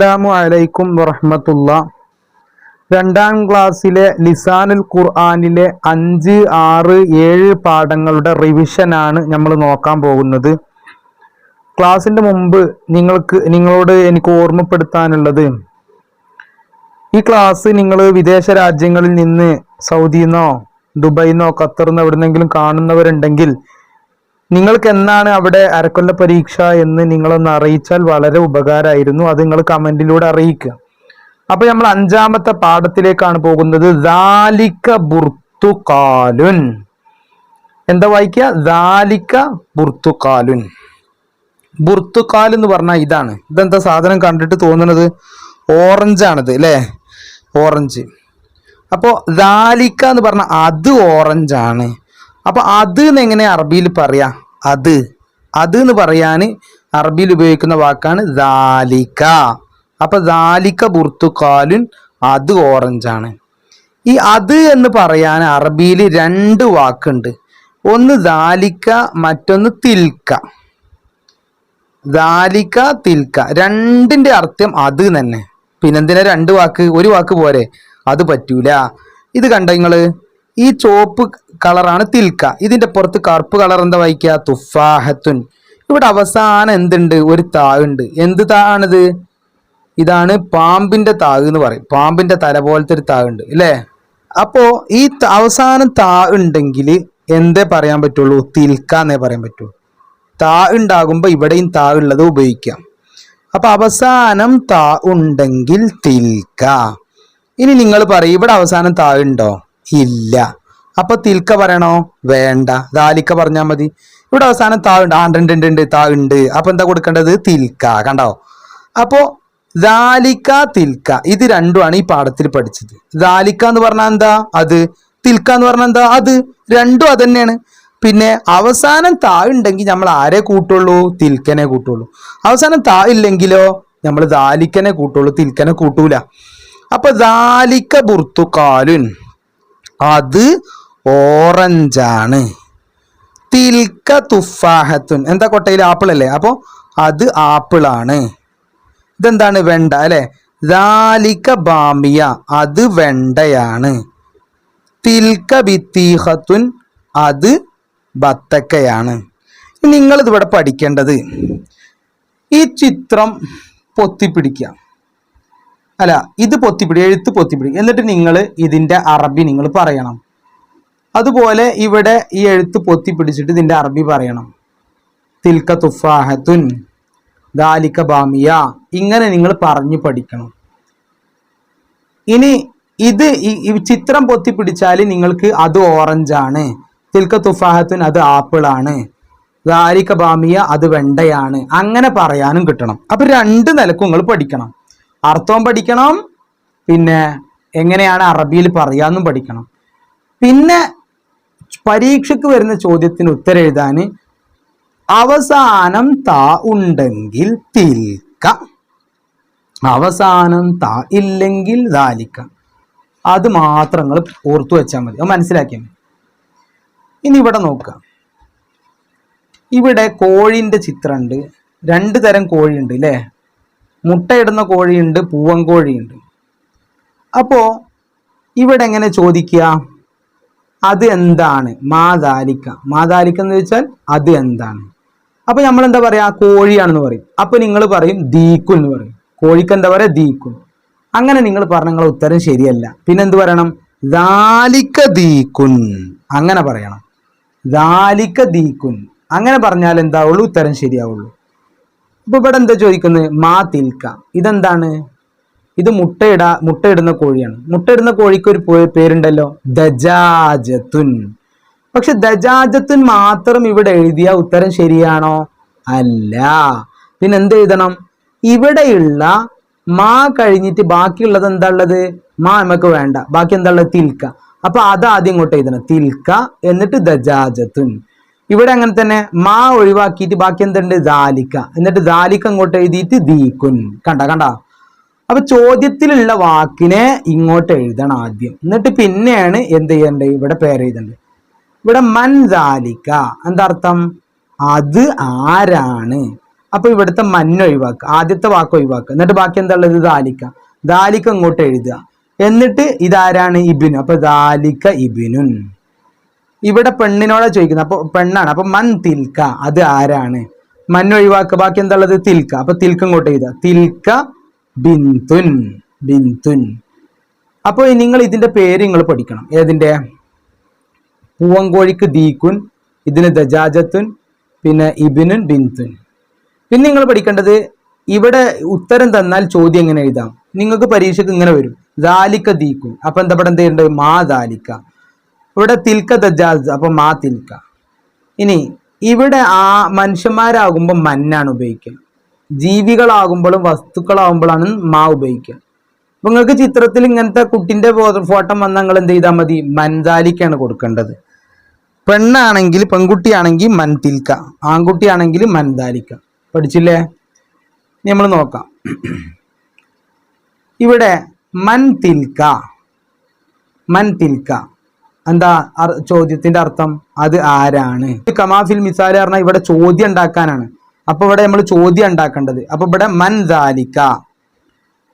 അസ്സലാമു അലൈക്കും വറഹമത്തുള്ള. രണ്ടാം ക്ലാസ്സിലെ ലിസാനുൽ ഖുർആാനിലെ അഞ്ച് ആറ് ഏഴ് പാഠങ്ങളുടെ റിവിഷനാണ് നമ്മൾ നോക്കാൻ പോകുന്നത്. ക്ലാസ്സിന്റെ മുമ്പ് നിങ്ങൾക്ക് നിങ്ങളോട് എനിക്ക് ഓർമ്മപ്പെടുത്താനുള്ളത് ഈ ക്ലാസ് നിങ്ങൾ വിദേശ രാജ്യങ്ങളിൽ നിന്ന് സൗദിന്നോ ദുബൈന്നോ ഖത്തറിന്നോ എവിടെന്നെങ്കിലും കാണുന്നവരുണ്ടെങ്കിൽ നിങ്ങൾക്ക് എന്നാണ് അവിടെ അരക്കൊല്ല പരീക്ഷ എന്ന് നിങ്ങളൊന്ന് അറിയിച്ചാൽ വളരെ ഉപകാരമായിരുന്നു. അത് നിങ്ങൾ കമന്റിലൂടെ അറിയിക്കുക. അപ്പൊ നമ്മൾ അഞ്ചാമത്തെ പാഠത്തിലേക്കാണ് പോകുന്നത്. ദാലിക്ക ബുർത്തുകാലുൻ. എന്താ വായിക്കുക? ദാലിക്ക ബുർത്തുകാലുൻ. ബുർത്തുകാൽ എന്ന് പറഞ്ഞാൽ ഇതാണ്. ഇതെന്താ സാധനം കണ്ടിട്ട് തോന്നുന്നത് ഓറഞ്ച് ആണിത് അല്ലേ? ഓറഞ്ച് അപ്പോൾ ദാലിക്ക എന്ന് പറഞ്ഞാൽ അത് ഓറഞ്ച് ആണ് അപ്പൊ അത് എങ്ങനെ അറബിയിൽ പറയാ? അത്. അത് എന്ന് പറയാൻ അറബിയിൽ ഉപയോഗിക്കുന്ന വാക്കാണ് ദാലിക്ക അപ്പൊ ദാലിക്ക ബുർത്തുക്കാലുൻ അത് ഓറഞ്ചാണ് ഈ അത് എന്ന് പറയാൻ അറബിയിൽ രണ്ട് വാക്കുണ്ട്. ഒന്ന് ദാലിക്ക മറ്റൊന്ന് തിൽക്ക. ദാലിക്ക തിൽക്ക. രണ്ടിന്റെ അർത്ഥം അത് തന്നെ പിന്നെന്തിനാ രണ്ട് വാക്ക്? ഒരു വാക്ക് പോരെ? അത് പറ്റൂല. ഇത് കണ്ടോ നിങ്ങൾ? ഈ ചോപ്പ് കളറാണ് തിൽക്ക. ഇതിന്റെ പുറത്ത് കറുപ്പ് കളർ എന്താ വായിക്കുക? തുഫാഹത്തുൻ. ഇവിടെ അവസാനം എന്തുണ്ട്? ഒരു താ ഉണ്ട് എന്ത് താ ആണിത് ഇതാണ് പാമ്പിന്റെ താഴ് എന്ന് പറയും. പാമ്പിന്റെ തല പോലത്തെ ഒരു താ ഉണ്ട് അല്ലേ അപ്പോൾ ഈ അവസാനം താ ഉണ്ടെങ്കിൽ എന്തേ പറയാൻ പറ്റുള്ളൂ? തിൽക്ക എന്നേ പറയാൻ പറ്റുള്ളൂ താ ഉണ്ടാകുമ്പോൾ ഇവിടെയും താ ഉള്ളത് ഉപയോഗിക്കാം. അപ്പൊ അവസാനം താ ഉണ്ടെങ്കിൽ തിൽക്ക. ഇനി നിങ്ങൾ പറയും ഇവിടെ അവസാനം താ ഉണ്ടോ? ഇല്ല. അപ്പൊ തിൽക്ക പറയണോ? വേണ്ട. ദാലിക്ക പറഞ്ഞാൽ മതി. ഇവിടെ അവസാനം താ ഉണ്ട്. ആണ്ടുണ്ട് ഉണ്ട് താ ഉണ്ട്. അപ്പൊ എന്താ കൊടുക്കേണ്ടത്? തിൽക്ക. കണ്ടോ? അപ്പോ ദാലിക്ക തിൽക്ക. ഇത് രണ്ടുമാണ് ഈ പാഠത്തിൽ പഠിച്ചത്. ദാലിക്ക എന്ന് പറഞ്ഞാൽ എന്താ? അത്. തിൽക്ക എന്ന് പറഞ്ഞാൽ എന്താ? അത്. രണ്ടും അത് തന്നെയാണ് പിന്നെ അവസാനം താ ഉണ്ടെങ്കിൽ നമ്മൾ ആരെ കൂട്ടുള്ളൂ? തിൽക്കനെ കൂട്ടുള്ളൂ. അവസാനം താ ഇല്ലെങ്കിലോ നമ്മൾ ദാലിക്കനെ കൂട്ടുള്ളൂ. തിൽക്കനെ കൂട്ടൂല. അപ്പൊ ദാലിക്ക ബുർത്തുക്കാലുൻ. അത് ഓറഞ്ചാണ്. തിൽക്ക തുഫാഹത്തുൻ. എന്താ കൊട്ടയിൽ ആപ്പിൾ അല്ലേ? അപ്പോ അത് ആപ്പിളാണ്. ഇതെന്താണ് വെണ്ട അല്ലേ? ദാലിക ബാമിയ. അത് വെണ്ടയാണ്. തിൽക്ക ബിത്തീഹത്തുൻ അത് ബത്തക്കയാണ്. നിങ്ങളിത് ഇവിടെ പഠിക്കേണ്ടത് ഈ ചിത്രം പൊത്തിപ്പിടിക്കുക. അല്ല ഇത് പൊത്തിപ്പിടി എഴുത്ത് പൊത്തിപ്പിടി. എന്നിട്ട് നിങ്ങൾ ഇതിന്റെ അറബി നിങ്ങൾ പറയണം. അതുപോലെ ഇവിടെ ഈ എഴുത്ത് പൊത്തി പിടിച്ചിട്ട് ഇതിന്റെ അറബി പറയണം. തിൽക്ക തുഫാഹത്തുൻ ദാലിക്ക ബാമിയ ഇങ്ങനെ നിങ്ങൾ പറഞ്ഞു പഠിക്കണം. ഇനി ഇത് ഈ ചിത്രം പൊത്തി പിടിച്ചാൽ നിങ്ങൾക്ക് അത് ഓറഞ്ചാണ് തിൽക്ക തുഫാഹത്തുൻ അത് ആപ്പിൾ ആണ്. ദാലിക്ക ബാമിയ അത് വെണ്ടയാണ്. അങ്ങനെ പറയാനും കിട്ടണം. അപ്പൊ രണ്ട് നിലക്കും നിങ്ങൾ പഠിക്കണം. അർത്ഥവും പഠിക്കണം പിന്നെ എങ്ങനെയാണ് അറബിയിൽ പറയാന്നും പഠിക്കണം. പിന്നെ പരീക്ഷയ്ക്ക് വരുന്ന ചോദ്യത്തിന് ഉത്തരം എഴുതാൻ അവസാനം താ ഉണ്ടെങ്കിൽ തിൽക്ക. അവസാനം താ ഇല്ലെങ്കിൽ ദാലിക്ക. അത് മാത്രം നിങ്ങൾ ഓർത്തു വെച്ചാൽ മതി. അത് മനസ്സിലാക്കിയാൽ മതി ഇനി ഇവിടെ നോക്കുക. ഇവിടെ കോഴിന്റെ ചിത്രമുണ്ട്. രണ്ട് തരം കോഴിയുണ്ട് അല്ലേ മുട്ടയിടുന്ന കോഴിയുണ്ട് പൂവൻ കോഴിയുണ്ട്. അപ്പോൾ ഇവിടെ എങ്ങനെ ചോദിക്കുക? അത് എന്താണ്? മാതാലിക്ക മാതാലിക്ക എന്ന് വെച്ചാൽ അത് എന്താണ്? അപ്പൊ നമ്മൾ എന്താ പറയാ? കോഴിയാണെന്ന് പറയും. അപ്പൊ നിങ്ങൾ പറയും ദീക്കു എന്ന് പറയും. കോഴിക്ക് എന്താ പറയാ? ദീക്കു അങ്ങനെ നിങ്ങൾ പറഞ്ഞ ഉത്തരം ശരിയല്ല. പിന്നെ എന്ത് പറയണം? ദാലിക്ക ദീക്കുൻ. അങ്ങനെ പറയണം. ദാലിക്ക ദീക്കുൻ. അങ്ങനെ പറഞ്ഞാൽ എന്താവുള്ളൂ? ഉത്തരം ശരിയാവുള്ളൂ. അപ്പൊ ഇവിടെ എന്താ ചോദിക്കുന്നത്? മാ തിൽക്ക. ഇതെന്താണ്? ഇത് മുട്ടയിട മുട്ടയിടുന്ന കോഴിയാണ്. മുട്ടയിടുന്ന കോഴിക്ക് ഒരു പേരുണ്ടല്ലോ? ദജാജത്തുൻ. പക്ഷെ ദജാജത്തുൻ മാത്രം ഇവിടെ എഴുതിയ ഉത്തരം ശരിയാണോ? അല്ല. പിന്നെ എന്ത് എഴുതണം? ഇവിടെയുള്ള മാ കഴിഞ്ഞിട്ട് ബാക്കിയുള്ളത് എന്താ ഉള്ളത്? മാ നമുക്ക് വേണ്ട. ബാക്കി എന്താ ഉള്ളത്? തിൽക്ക. അപ്പൊ അത് ആദ്യം ഇങ്ങോട്ട് എഴുതണം. തിൽക്ക എന്നിട്ട് ദജാജത്തുൻ. ഇവിടെ അങ്ങനെ തന്നെ മാ ഒഴിവാക്കിയിട്ട് ബാക്കി എന്തുണ്ട്? ദാലിക്ക. എന്നിട്ട് ദാലിക്ക അങ്ങോട്ട് എഴുതിയിട്ട് ദീക്കുൻ കണ്ട കണ്ട. അപ്പൊ ചോദ്യത്തിലുള്ള വാക്കിനെ ഇങ്ങോട്ട് എഴുതണം ആദ്യം. എന്നിട്ട് പിന്നെയാണ് എന്ത് ചെയ്യേണ്ടത്? ഇവിടെ പേര് എഴുതേണ്ടത് ഇവിടെ മൻസാലിക്ക എന്താർത്ഥം അത് ആരാണ്? അപ്പൊ ഇവിടുത്തെ മഞ്ഞ ഒഴിവാക്കുക. ആദ്യത്തെ വാക്ക് ഒഴിവാക്കുക. എന്നിട്ട് ബാക്കി എന്താ ഉള്ളത്? ദാലിക്ക ദാലിക്ക ഇങ്ങോട്ട് എഴുതുക. എന്നിട്ട് ഇതാരാണ്? ഇബിനു. അപ്പൊ ദാലിക്ക ഇബിനുൻ. ഇവിടെ പെണ്ണിനോടാ ചോദിക്കുന്നത്. അപ്പൊ പെണ്ണാണ്. അപ്പൊ മൻ തിൽക്ക. അത് ആരാണ്? മഞ്ഞ ഒഴിവാക്കുക. ബാക്കി എന്താ ഉള്ളത്? തിൽക്ക. അപ്പൊ തിൽക്ക ഇങ്ങോട്ട് എഴുതുക. തിൽക്ക ബിന്തുൻ ബിന്തുൻ അപ്പോൾ നിങ്ങൾ ഇതിന്റെ പേര് നിങ്ങൾ പഠിക്കണം. ഏതിന്റെ പൂവങ്കോഴിക്ക് ദീക്കുൻ ഇതിന് ദജാജത്തുൻ പിന്നെ ഇബിനുൻ ബിന്തുൻ പിന്നെ നിങ്ങൾ പഠിക്കേണ്ടത് ഇവിടെ ഉത്തരം തന്നാൽ ചോദ്യം എങ്ങനെ എഴുതാം? നിങ്ങൾക്ക് പരീക്ഷയ്ക്ക് ഇങ്ങനെ വരും. ദാലിക്ക ദീക്കുൻ. അപ്പോൾ എന്താ ഇവിടെ എന്ത് മാ ദാലിക്ക. ഇവിടെ തിൽക്ക ദജാസ് അപ്പോൾ മാ തിൽക്ക. ഇനി ഇവിടെ ആ മനുഷ്യന്മാരാകുമ്പോൾ മന്നാണ് ഉപയോഗിക്കുക ജീവികളാകുമ്പോഴും വസ്തുക്കളാകുമ്പോഴാണ് മാ ഉപയോഗിക്കുക. അപ്പൊ നിങ്ങൾക്ക് ചിത്രത്തിൽ ഇങ്ങനത്തെ കുട്ടിന്റെ ഫോട്ടോ വന്നാൽ നിങ്ങൾ എന്ത് ചെയ്താൽ മതി? മൻതാലിക്കാണ് കൊടുക്കേണ്ടത്. പെണ്ണാണെങ്കിൽ പെൺകുട്ടിയാണെങ്കിൽ മൻതിൽക്ക ആൺകുട്ടിയാണെങ്കിൽ മൻതാലിക്ക പഠിച്ചില്ലേ? നമ്മൾ നോക്കാം. ഇവിടെ മൻതിൽക്ക മൻതിൽക്ക. മൻ എന്താ ചോദ്യത്തിന്റെ അർത്ഥം? അത് ആരാണ്? കമാഫിൽ മിസാൽ പറഞ്ഞാൽ ഇവിടെ ചോദ്യം ഉണ്ടാക്കാനാണ്. അപ്പൊ ഇവിടെ നമ്മൾ ചോദ്യം ഉണ്ടാക്കേണ്ടത്. അപ്പൊ ഇവിടെ മൻ ദാലിക്ക.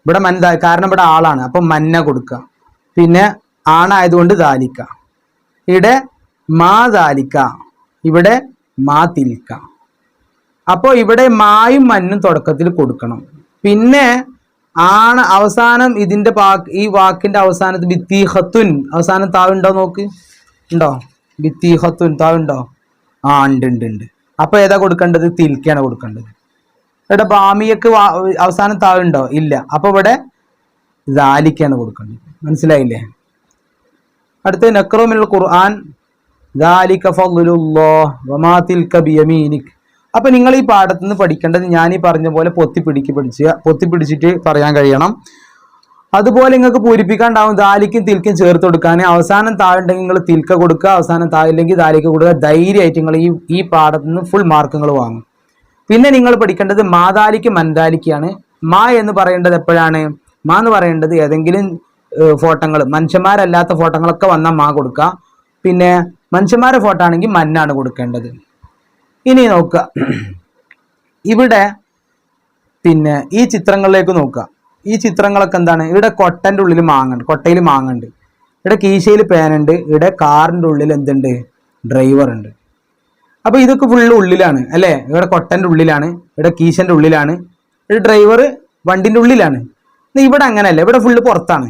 ഇവിടെ മൻ കാരണം ഇവിടെ ആളാണ്. അപ്പൊ മന്ന കൊടുക്കുക. പിന്നെ ആണായതുകൊണ്ട് ദാലിക്ക. ഇവിടെ മാ ദാലിക്ക. ഇവിടെ മാ തിൽക്ക. അപ്പോൾ ഇവിടെ മായും മന്നും തുടക്കത്തിൽ കൊടുക്കണം. പിന്നെ ആണ് അവസാനം ഇതിന്റെ ഈ വാക്കിന്റെ അവസാനത്ത് ബിത്തീഹത്തുൻ അവസാനം താവുണ്ടോ നോക്ക്. ഉണ്ടോ? ബിത്തീഹത്തുൻ താവുണ്ടോ ആ ഉണ്ട് ഉണ്ട് ഉണ്ട്. അപ്പൊ ഏതാ കൊടുക്കേണ്ടത്? തിൽക്കയാണ് കൊടുക്കേണ്ടത്. ഇവിടെ ബാമിയക്ക് അവസാനം താഴുണ്ടോ ഇല്ല. അപ്പൊ ഇവിടെ ദാലിക്കാണ് കൊടുക്കേണ്ടത്. മനസ്സിലായില്ലേ? അടുത്ത നക്രോമിൽ ഖുർആൻ ഫضലുല്ലാഹ് വമാ അപ്പൊ നിങ്ങൾ ഈ പാഠത്തിൽ പഠിക്കേണ്ടത് ഞാൻ ഈ പറഞ്ഞ പോലെ പൊത്തി പിടിക്ക് പിടിച്ച് പൊത്തി പിടിച്ചിട്ട് പറയാൻ കഴിയണം. അതുപോലെ നിങ്ങൾക്ക് പൂരിപ്പിക്കാണ്ടാവും ദാലിക്കും തിൽക്കും ചേർത്ത് കൊടുക്കാൻ. അവസാനം താഴുണ്ടെങ്കിൽ നിങ്ങൾ തിൽക്ക കൊടുക്കുക അവസാനം താഴില്ലെങ്കിൽ ദാലിക്ക കൊടുക്കുക. ധൈര്യമായിട്ട് നിങ്ങൾ ഈ ഈ പാഠത്തിൽ നിന്ന് ഫുൾ മാർക്കുകൾ വാങ്ങും. പിന്നെ നിങ്ങൾ പഠിക്കേണ്ടത് മാതാലിക്ക് മന്ദാലിക്കാണ് മാ എന്ന് പറയേണ്ടത് എപ്പോഴാണ്? മാ എന്ന് പറയേണ്ടത് ഏതെങ്കിലും ഫോട്ടോകൾ മനുഷ്യന്മാരല്ലാത്ത ഫോട്ടോകളൊക്കെ വന്നാൽ മാ കൊടുക്കുക. പിന്നെ മനുഷ്യന്മാരെ ഫോട്ടോ ആണെങ്കിൽ മന്നാണ് കൊടുക്കേണ്ടത്. ഇനി നോക്കുക. ഇവിടെ പിന്നെ ഈ ചിത്രങ്ങളിലേക്ക് നോക്കുക. ഈ ചിത്രങ്ങളൊക്കെ എന്താണ്? ഇവിടെ കൊട്ടന്റെ ഉള്ളിൽ മാങ്ങുണ്ട് കൊട്ടയിൽ മാങ്ങുണ്ട്. ഇവിടെ കീശയിൽ പേനുണ്ട് ഇവിടെ കാറിന്റെ ഉള്ളിൽ എന്തുണ്ട്? ഡ്രൈവർ ഉണ്ട്. അപ്പോൾ ഇതൊക്കെ ഫുള്ള് ഉള്ളിലാണ് അല്ലേ? ഇവിടെ കൊട്ടന്റെ ഉള്ളിലാണ് ഇവിടെ കീശന്റെ ഉള്ളിലാണ് ഇവിടെ ഡ്രൈവർ വണ്ടിന്റെ ഉള്ളിലാണ്. ഇവിടെ അങ്ങനെയല്ല ഇവിടെ ഫുള്ള് പുറത്താണ്.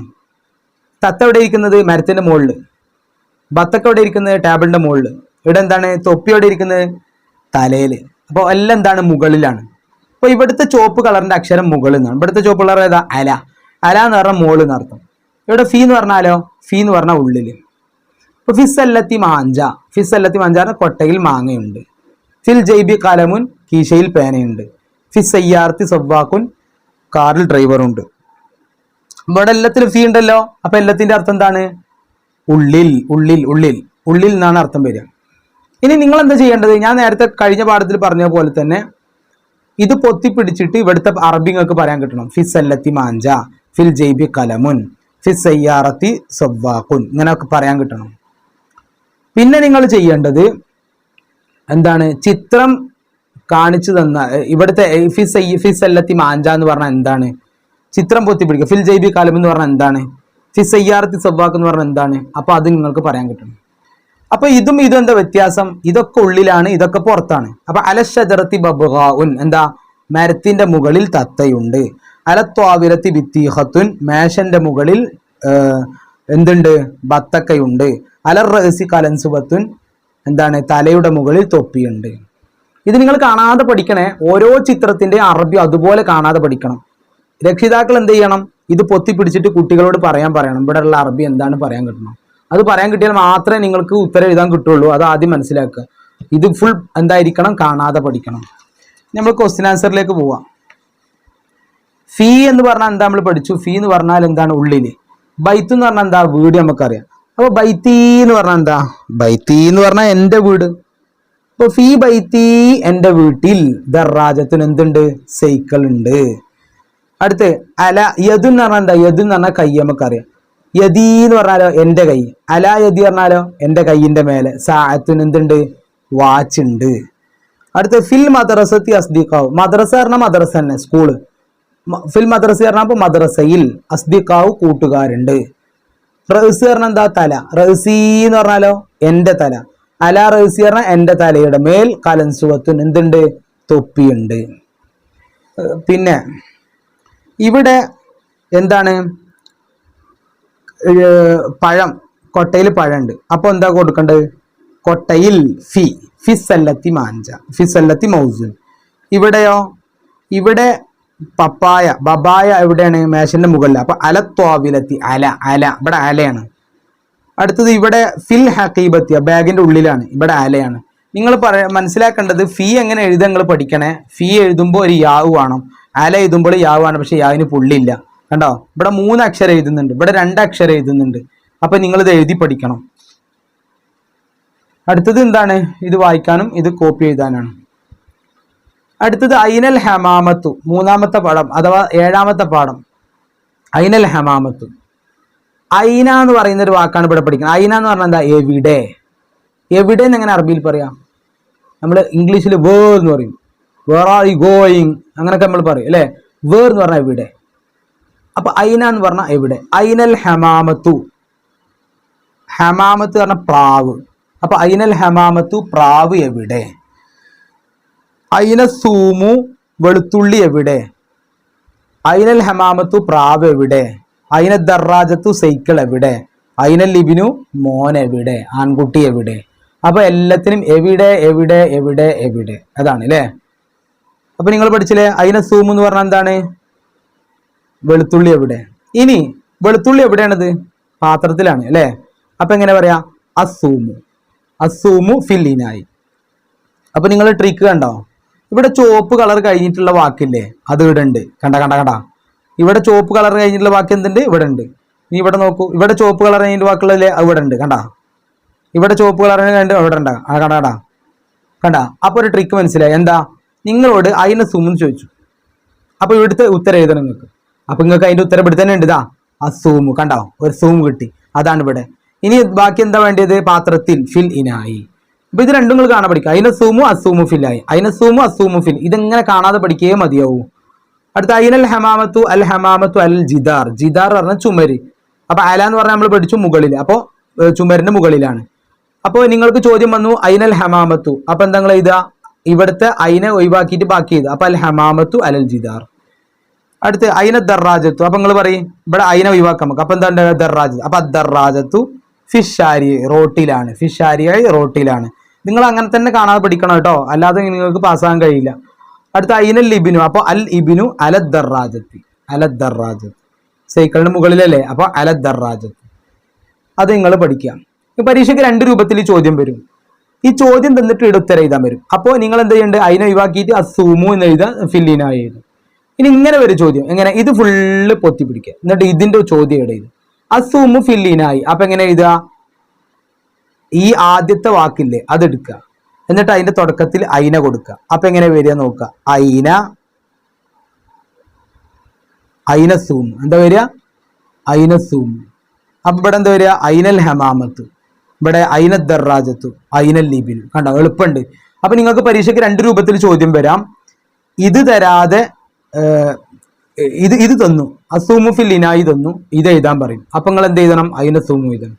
തത്ത എവിടെ ഇരിക്കുന്നത്? മരത്തിന്റെ മുകളിൽ ബത്തൊക്കെ എവിടെ ഇരിക്കുന്നത്? ടേബിളിന്റെ മുകളിൽ ഇവിടെ എന്താണ്? തൊപ്പി എവിടെ ഇരിക്കുന്നത്? തലയിൽ അപ്പോൾ എല്ലാം എന്താണ്? മുകളിലാണ്. അപ്പോൾ ഇവിടുത്തെ ചുവപ്പ് കളറിന്റെ അക്ഷരം മുകളിൽ നിന്നാണ് ഇവിടുത്തെ ചുവപ്പ് കളർ ഏതാ? അല. അല എന്ന് പറഞ്ഞാൽ മുകളിൽ നിന്ന് അർത്ഥം. ഇവിടെ ഫീ എന്ന് പറഞ്ഞാലോ? ഫീ എന്ന് പറഞ്ഞാൽ ഉള്ളിൽ ഇപ്പൊ ഫിസ് അല്ലത്തി മാഞ്ച. ഫിസ് അല്ലത്തി മാഞ്ച പറഞ്ഞാൽ കൊട്ടയിൽ മാങ്ങയുണ്ട്. ഫിൽ ജൈബി കലമുൻ കീശയിൽ പേനയുണ്ട്. ഫിസ് അയ്യാർത്തി കാറിൽ ഡ്രൈവറുണ്ട്. ഇവിടെ എല്ലാത്തിലും ഫീ ഉണ്ടല്ലോ. അപ്പൊ എല്ലാത്തിന്റെ അർത്ഥം എന്താണ്? ഉള്ളിൽ ഉള്ളിൽ ഉള്ളിൽ. ഉള്ളിൽ എന്നാണ് അർത്ഥം വരിക. ഇനി നിങ്ങൾ എന്താ ചെയ്യേണ്ടത്? ഞാൻ നേരത്തെ കഴിഞ്ഞ പാഠത്തിൽ പറഞ്ഞ പോലെ തന്നെ ഇത് പൊത്തിപ്പിടിച്ചിട്ട് ഇവിടുത്തെ അറബിങ്ങൾക്ക് പറയാൻ കിട്ടണം. ഫിസ് അല്ലത്തി മാഞ്ച ഫിൽ ജൈബി കലമുൻ ഫിസ് സയ്യാറത്തി സബ്വാക്കുൻ ഇങ്ങനെയൊക്കെ പറയാൻ കിട്ടണം. പിന്നെ നിങ്ങൾ ചെയ്യേണ്ടത് എന്താണ്? ചിത്രം കാണിച്ചു തന്ന ഇവിടുത്തെ ഫിസ് ഫിസ് അല്ലത്തി മാഞ്ച എന്ന് പറഞ്ഞാൽ എന്താണ്? ചിത്രം പൊത്തിപ്പിടിക്കുക. ഫിൽ ജൈബി കലമുൻ എന്ന് പറഞ്ഞാൽ എന്താണ്? ഫിസ് സയ്യാറത്തി എന്ന് പറഞ്ഞാൽ എന്താണ്? അപ്പൊ അത് നിങ്ങൾക്ക് പറയാൻ കിട്ടണം. അപ്പൊ ഇതും ഇതും എന്താ വ്യത്യാസം? ഇതൊക്കെ ഉള്ളിലാണ് ഇതൊക്കെ പുറത്താണ്. അപ്പൊ അലഷജറത്തി ബബുഹാവുൻ എന്താ? മരത്തിന്റെ മുകളിൽ തത്തയുണ്ട്. അലത്വാവിലത്തി ബിത്തീഹത്തുൻ മേശന്റെ മുകളിൽ എന്തുണ്ട്? ബത്തക്കയുണ്ട്. അലർ റഹസി കലൻസുബത്തുൻ എന്താണ്? തലയുടെ മുകളിൽ തൊപ്പിയുണ്ട്. ഇത് നിങ്ങൾ കാണാതെ പഠിക്കണേ. ഓരോ ചിത്രത്തിന്റെ അറബി അതുപോലെ കാണാതെ പഠിക്കണം. രക്ഷിതാക്കൾ എന്ത് ചെയ്യണം? ഇത് പൊത്തി പിടിച്ചിട്ട് കുട്ടികളോട് പറയാൻ പറയണം. ഇവിടെ ഉള്ള അറബി എന്താണ് പറയാൻ കിട്ടണം? അത് പറയാൻ കിട്ടിയാൽ മാത്രമേ നിങ്ങൾക്ക് ഉത്തരം എഴുതാൻ കിട്ടുള്ളൂ. അത് ആദ്യം മനസ്സിലാക്കുക. ഇത് ഫുൾ എന്തായിരിക്കണം? കാണാതെ പഠിക്കണം. നമ്മൾ ക്വസ്റ്റ്യൻ ആൻസറിലേക്ക് പോവാം. ഫീ എന്ന് പറഞ്ഞാൽ എന്താ നമ്മൾ പഠിച്ചു? ഫീ എന്ന് പറഞ്ഞാൽ എന്താണ് ഉള്ളിൽ? ബൈത്ത് എന്ന് പറഞ്ഞാൽ എന്താ? വീട് നമുക്കറിയാം. അപ്പൊ ബൈത്തി എന്ന് പറഞ്ഞാൽ എന്താ? ബൈത്തി എന്ന് പറഞ്ഞാൽ എന്റെ വീട്. അപ്പൊ ഫീ ബൈത്തി എന്റെ വീട്ടിൽ. ദർറാജത്തിന് എന്തുണ്ട്? സൈക്കിൾ ഉണ്ട്. അടുത്ത് അല യദു എന്ന് പറഞ്ഞാൽ എന്താ? യദു എന്ന് പറഞ്ഞാൽ കൈ യദി എന്ന് പറഞ്ഞാലോ എന്റെ കൈ. അല യദി പറഞ്ഞാലോ എന്റെ കൈയിന്റെ മേലെ. സാത്തിന് എന്തുണ്ട്? വാച്ച് ഉണ്ട്. അടുത്ത ഫിൽ മദ്രസത്തി അസ്ദിഖാവ്. മദ്രസ പറഞ്ഞാൽ മദ്രസ തന്നെ സ്കൂൾ ഫിൽ മദ്രസ പറഞ്ഞാൽ അപ്പൊ മദ്രസയിൽ അസ്ദിഖാവ് കൂട്ടുകാരുണ്ട്. റഹ്സി പറഞ്ഞാൽ എന്താ തല? റഹ്സി എന്ന് പറഞ്ഞാലോ എന്റെ തല. അല റഹ്സി പറഞ്ഞാൽ എന്റെ തലയുടെ മേൽ കലൻസുഖത്തിന് എന്തുണ്ട്? തൊപ്പിയുണ്ട്. പിന്നെ ഇവിടെ എന്താണ്? പഴം കൊട്ടയിൽ പഴമുണ്ട്. അപ്പോൾ എന്താ കൊടുക്കേണ്ടത്? കൊട്ടയിൽ ഫി ഫിസല്ലത്തി മാഞ്ച ഫിസല്ലത്തി മൗസുൻ. ഇവിടെയോ? ഇവിടെ പപ്പായ ബബായ എവിടെയാണ്? മേശന്റെ മുകളിൽ അപ്പൊ അല ത്വാവിലത്തി അല അല. ഇവിടെ അലയാണ്. അടുത്തത് ഇവിടെ ഫിൽ ഹക്കീബത്തിയ ബാഗിന്റെ ഉള്ളിലാണ്. ഇവിടെ അലയാണ്. നിങ്ങൾ പറ മനസ്സിലാക്കേണ്ടത് ഫീ എങ്ങനെ എഴുതാൻ നിങ്ങൾ പഠിക്കണേ? ഫീ എഴുതുമ്പോൾ ഒരു യാവ് വേണം. അല എഴുതുമ്പോൾ യാവ് വേണം പക്ഷെ യാവിന് പുള്ളിയില്ല. കണ്ടോ? ഇവിടെ മൂന്ന് അക്ഷരം എഴുതുന്നുണ്ട്. ഇവിടെ രണ്ട് അക്ഷരം എഴുതുന്നുണ്ട്. അപ്പൊ നിങ്ങൾ ഇത് എഴുതി പഠിക്കണം. അടുത്തത് എന്താണ്? ഇത് വായിക്കാനും ഇത് കോപ്പി എഴുതാനാണ്. അടുത്തത് ഐനൽ ഹമാമത്തു മൂന്നാമത്തെ പാഠം അഥവാ ഏഴാമത്തെ പാഠം. ഐനൽ ഹമാമത്തു. ഐന എന്ന് പറയുന്ന ഒരു വാക്കാണ് ഇവിടെ പഠിക്കുന്നത്. ഐന എന്ന് പറഞ്ഞാൽ എന്താ? എവിടെ? എവിടെ എന്ന് എങ്ങനെ അറബിയിൽ പറയാം? നമ്മൾ ഇംഗ്ലീഷിൽ വേർ എന്ന് പറയും. വേർ ആർ യു ഗോയിങ് അങ്ങനെയൊക്കെ നമ്മൾ പറയും അല്ലേ? വേർ എന്ന് പറഞ്ഞാൽ എവിടെ? അപ്പൊ ഐന എന്ന് പറഞ്ഞാൽ എവിടെ? ഐനൽ ഹമാമത്തു. ഹമാമത്ത് പറഞ്ഞ പ്രാവ്. അപ്പൊ ഐനൽ ഹമാമത്തു പ്രാവ് എവിടെ? ഐന സൂമു വെളുത്തുള്ളി എവിടെ? ഐനൽ ഹമാമത്തു പ്രാവ് എവിടെ? ഐന ദർറാജത്തു സൈക്കിൾ എവിടെ? ഐനൽ ലിബിനു മോൻ എവിടെ? ആൺകുട്ടി എവിടെ? അപ്പൊ എല്ലാത്തിനും എവിടെ എവിടെ എവിടെ എവിടെ? അതാണ് അല്ലേ അപ്പൊ നിങ്ങൾ പഠിച്ചില്ലേ? ഐന സൂമു എന്ന് പറഞ്ഞാൽ എന്താണ്? വെളുത്തുള്ളി എവിടെ? ഇനി വെളുത്തുള്ളി എവിടെയാണത്? പാത്രത്തിലാണ് അല്ലേ? അപ്പൊ എങ്ങനെ പറയാ? അസൂമു അസൂമു ഫില്ലിനായി അപ്പൊ നിങ്ങൾ ട്രിക്ക് കണ്ടോ? ഇവിടെ ചുവപ്പ് കളർ കഴിഞ്ഞിട്ടുള്ള വാക്കില്ലേ? അത് ഇവിടെ ഉണ്ട് കണ്ട കണ്ട കണ്ട. ഇവിടെ ചുവപ്പ് കളർ കഴിഞ്ഞിട്ടുള്ള വാക്ക് എന്തുണ്ട്? ഇവിടെ ഉണ്ട് നീ ഇവിടെ നോക്കൂ. ഇവിടെ ചുവപ്പ് കളർ കഴിഞ്ഞിട്ട് വാക്കുള്ളതല്ലേ ഇവിടെ ഉണ്ട് കണ്ട. ഇവിടെ ചുവപ്പ് കളർ കണ്ട് ഇവിടെ ഉണ്ട് ആ കണ്ട കണ്ട. കണ്ട. അപ്പൊ ഒരു ട്രിക്ക് മനസ്സിലായി. എന്താ? നിങ്ങളോട് അതിനെ സുമെന്ന് ചോദിച്ചു. അപ്പോൾ ഇവിടുത്തെ ഉത്തരം എഴുതണം നിങ്ങൾക്ക്. അപ്പൊ നിങ്ങൾക്ക് അതിന്റെ ഉത്തരം ഇവിടെ തന്നെ ഉണ്ട്. ഇതാ ആ സൂമ് കണ്ടോ? ഒരു സൂം കിട്ടി. അതാണ് ഇവിടെ. ഇനി ബാക്കി എന്താ വേണ്ടത്? പാത്രത്തിൽ ഫിൽ ഇനായി അപ്പൊ ഇത് രണ്ടും നിങ്ങൾ കാണാൻ പഠിക്കുക. അതിനെ സൂമു അസൂമു ഫിൽ ആയി. അതിനെ സൂമു അസൂമു ഫിൽ ഇതെങ്ങനെ കാണാതെ പഠിക്കേ മതിയാവൂ? അടുത്ത അയിനൽ ഹമാമത്തു അൽ ഹമാമത്തു അൽ ജിദാർ. ജിദാർ പറഞ്ഞ ചുമര്. അപ്പൊ അല എന്ന് പറഞ്ഞാൽ നമ്മൾ പഠിച്ചു മുകളിൽ. അപ്പോൾ ചുമരിന്റെ മുകളിലാണ്. അപ്പോൾ നിങ്ങൾക്ക് ചോദ്യം വന്നു അയിനൽ ഹമാമത്തു. അപ്പൊ എന്താ നിങ്ങൾ ഇതാ ഇവിടുത്തെ അയിനെ ഒഴിവാക്കിയിട്ട് ബാക്കി ചെയ്ത് അപ്പൊ അൽ ഹമാമത്തു അലൽ ജിദാർ. അടുത്ത് അയിന ദർറാജത്തു അപ്പൊ നിങ്ങൾ പറയും ഇവിടെ അയിന ഒഴിവാക്കാം നമുക്ക്. അപ്പൊ എന്താ ദർറാജത്ത് അപ്പൊ ദർറാജത്തു ഫിഷാരി റോട്ടിലാണ്. ഫിഷാരിയായി റോട്ടിലാണ്. നിങ്ങൾ അങ്ങനെ തന്നെ കാണാതെ പഠിക്കണം കേട്ടോ. അല്ലാതെ നിങ്ങൾക്ക് പാസ്സാകാൻ കഴിയില്ല. അടുത്ത അയിനൽ ലിബിനു. അപ്പൊ അൽ ഇബിനു അല ദർറാജത്ത് സൈക്കിളിന് മുകളിലല്ലേ? അപ്പൊ അലദ്ദർറാജത്ത് അത് നിങ്ങൾ പഠിക്കുക. ഈ പരീക്ഷയ്ക്ക് രണ്ട് രൂപത്തിൽ ചോദ്യം വരും. ഈ ചോദ്യം തന്നിട്ട് ഇവിടെ ഉത്തരം എഴുതാൻ വരും. അപ്പോൾ നിങ്ങൾ എന്ത് ചെയ്യേണ്ടത് അതിനെ ഒഴിവാക്കിയിട്ട് അസൂമു എന്ന് എഴുതാൻ ഫില്ലിനായി എഴുതും. ഇനി ഇങ്ങനെ ഒരു ചോദ്യം. എങ്ങനെ? ഇത് ഫുള്ള് പൊത്തി പിടിക്കുക. എന്നിട്ട് ഇതിന്റെ ചോദ്യം ഇവിടെ എഴുതും അസൂമു ഫില്ലിനായി. അപ്പൊ എങ്ങനെ എഴുതുക? ഈ ആദ്യത്തെ വാക്കില്ലേ അതെടുക്കുക എന്നിട്ട് അതിന്റെ തുടക്കത്തിൽ അയിന കൊടുക്കുക. അപ്പൊ എങ്ങനെ വരിക നോക്കുക. അയിന അയിന സൂം എന്താ വരിക? അയിന സൂം അപ്പൊ ഇവിടെ എന്താ വരിക? അയിനൽ ഹമാമത്ത്. ഇവിടെ അയിന ദർറാജത്തു അയിനൽ ലിബിനു. കണ്ടോ? എളുപ്പമുണ്ട്. അപ്പൊ നിങ്ങൾക്ക് പരീക്ഷയ്ക്ക് രണ്ട് രൂപത്തിൽ ചോദ്യം വരാം. ഇത് തരാതെ ഇത് ഇത് തന്നു. അസൂമു ഇനായി തന്നു. ഇത് എഴുതാൻ പറയും. അപ്പൊ നിങ്ങൾ എന്ത് ചെയ്യണം അയിന സൂമു എഴുതണം.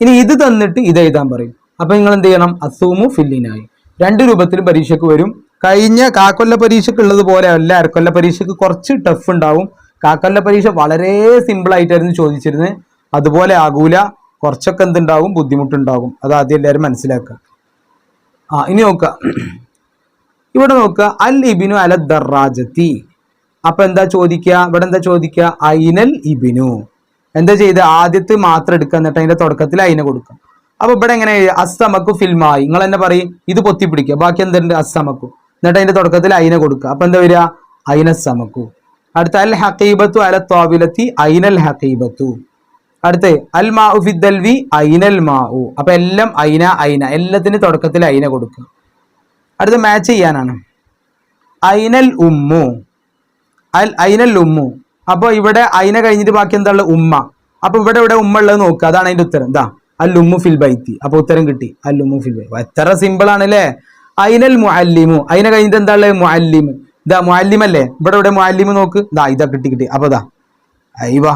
ഇനി ഇത് തന്നിട്ട് ഇത് എഴുതാൻ പറയും. അപ്പൊ നിങ്ങൾ എന്ത് ചെയ്യണം? അസൂമു ഫില്ലിനായി രണ്ട് രൂപത്തിലും പരീക്ഷയ്ക്ക് വരും. കഴിഞ്ഞ കാക്കൊല്ല പരീക്ഷയ്ക്ക് ഉള്ളത് പോലെ അല്ല. അരക്കൊല്ല പരീക്ഷയ്ക്ക് കുറച്ച് ടഫ് ഉണ്ടാവും. കാക്കൊല്ല പരീക്ഷ വളരെ സിമ്പിൾ ആയിട്ടായിരുന്നു ചോദിച്ചിരുന്നത്. അതുപോലെ ആകൂല. കുറച്ചൊക്കെ എന്തുണ്ടാവും? ബുദ്ധിമുട്ടുണ്ടാകും അത് ആദ്യം എല്ലാവരും മനസ്സിലാക്കുക. ആ ഇനി നോക്കുക. ഇവിടെ നോക്കുക. അൽ ഇബിനു അല ദർറാജത്തി അപ്പൊ എന്താ ചോദിക്കുക? ഇവിടെ എന്താ ചോദിക്കുക? ഐനൽ ഇബിനു. എന്താ ചെയ്ത്? ആദ്യത്തെ മാത്രം എടുക്കുക എന്നിട്ട് അതിന്റെ തുടക്കത്തിൽ അയിനെ കൊടുക്കുക. അപ്പൊ ഇവിടെ എങ്ങനെ? അസ്തമക്കു ഫിൽമായി നിങ്ങൾ തന്നെ പറയും ഇത് പൊത്തിപ്പിടിക്കുക ബാക്കി എന്തുണ്ട്? അസ്തമക്കു എന്നിട്ട് അതിന്റെ തുടക്കത്തിൽ അയിനെ കൊടുക്കുക. അപ്പൊ എന്താ വരിക? അയിനസ്സമക്കു അടുത്ത അൽ ഹക്കീബത്തു അല തോവിലത്തി ഐനൽ ഹക്കീബത്തു അടുത്ത് അൽ മാഉ ഫിദ്ദൽവി ഐനൽ മാഉ. അപ്പൊ എല്ലാം ഐന ഐന എല്ലാത്തിന്റെ തുടക്കത്തിൽ ഐന കൊടുക്കുക. അടുത്ത മാച്ച് ചെയ്യാനാണ്. ഐനൽ ഉമ്മു. അൽ ഐനൽ ഉമ്മു. അപ്പോൾ ഇവിടെ അയിന കഴിഞ്ഞിട്ട് ബാക്കി എന്താ ഉള്ളത്? ഉമ്മ. അപ്പൊ ഇവിടെ ഇവിടെ ഉമ്മ ഉള്ളത് നോക്കുക അതാണ് അതിന്റെ ഉത്തരം. എന്താ അൽ ഉമ്മു ഫിൽ ബൈത്തി. അപ്പൊ ഉത്തരം കിട്ടി. അൽ ഉമ്മു ഫിൽ ബൈ എത്ര സിമ്പിൾ ആണല്ലേ അയിനൽ മുഅല്ലിമു. അയിന കഴിഞ്ഞിട്ട് എന്താ ഉള്ളത്? മുഅല്ലിം ഇതാ മുഅല്ലിം അല്ലേ? ഇവിടെ ഇവിടെ മുഅല്ലിം നോക്ക്. ഇതാ ഇതാ കിട്ടി കിട്ടി. അപ്പൊ ഇതാ. അയ്യവാ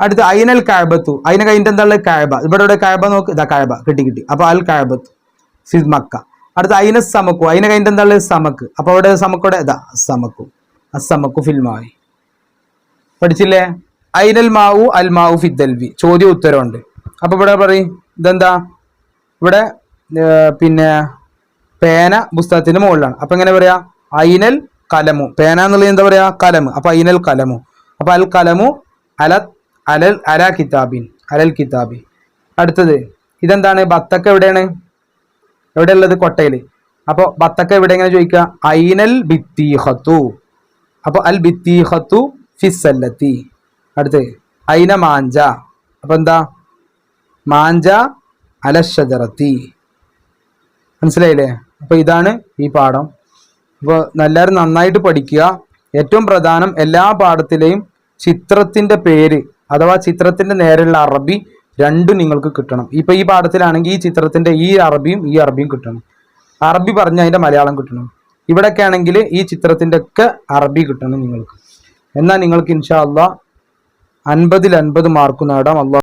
അടുത്ത അയിനൽ കാബത്തു. അതിനെ കഴിഞ്ഞിട്ട് എന്താ ഉള്ളത്? കാബ. ഇവിടെ ഇവിടെ കാബ നോക്ക്? ഇതാ കാബ. കിട്ടി കിട്ടി. അപ്പൊ അൽ കാബത്തു. Fizz Mecca. അടുത്ത അയിന സമക്കു. അതിനെ കഴിഞ്ഞിട്ട് എന്താ ഉള്ളത്? സമക്ക്. അപ്പൊ അവിടെ സമക്കോടെ? ഇതാ സമക്കു. അസമക്കു ഫിൽമായി പഠിച്ചില്ലേ? ഐനൽ മാവു അൽ മാവു ഫിദ്ദൽവി ചോദ്യം ഉത്തരമുണ്ട് അപ്പൊ ഇവിടെ പറയും ഇതെന്താ? ഇവിടെ പിന്നെ പേന പുസ്തകത്തിന്റെ മുകളിലാണ്. അപ്പൊ എങ്ങനെ പറയാ? ഐനൽ കലമു. പേന എന്നുള്ളത് എന്താ പറയാ? കലമു. അപ്പൊ ഐനൽ കലമു. അപ്പൊ അൽ കലമു അല അലൽ അല കിതാബിൻ. അലൽ കിതാബി അടുത്തത് ഇതെന്താണ്? ബത്തക്ക എവിടെയാണ്? എവിടെയുള്ളത്? കൊട്ടയിൽ അപ്പോൾ അപ്പൊ ബത്തക്ക എവിടെ എങ്ങനെ ചോദിക്കുക ഐനൽ ബിത്തീഹത്തു അപ്പൊ അൽ ബിത്തീഹത്തു ഫിസല്ലത്തി അടുത്ത് ഐന മാഞ്ച? അപ്പൊ എന്താ? മാഞ്ച അലഷജറത്തി. മനസ്സിലായില്ലേ? അപ്പൊ ഇതാണ് ഈ പാഠം. അപ്പോൾ എല്ലാവരും നന്നായിട്ട് പഠിക്കുക. ഏറ്റവും പ്രധാനം എല്ലാ പാഠത്തിലെയും ചിത്രത്തിന്റെ പേര് അഥവാ ചിത്രത്തിന്റെ നേരെയുള്ള അറബി രണ്ടും നിങ്ങൾക്ക് കിട്ടണം. ഇപ്പൊ ഈ പാഠത്തിലാണെങ്കിൽ ഈ ചിത്രത്തിന്റെ ഈ അറബിയും ഈ അറബിയും കിട്ടണം. അറബി പറഞ്ഞ അതിന്റെ മലയാളം കിട്ടണം. ഇവിടെയൊക്കെ ആണെങ്കിൽ ഈ ചിത്രത്തിന്റെ ഒക്കെ അറബി കിട്ടണം നിങ്ങൾക്ക്. എന്നാൽ നിങ്ങൾക്ക് ഇൻഷാ അള്ളാ അൻപതിൽ അൻപത് മാർക്ക് നേടാം. അള്ളാഹ്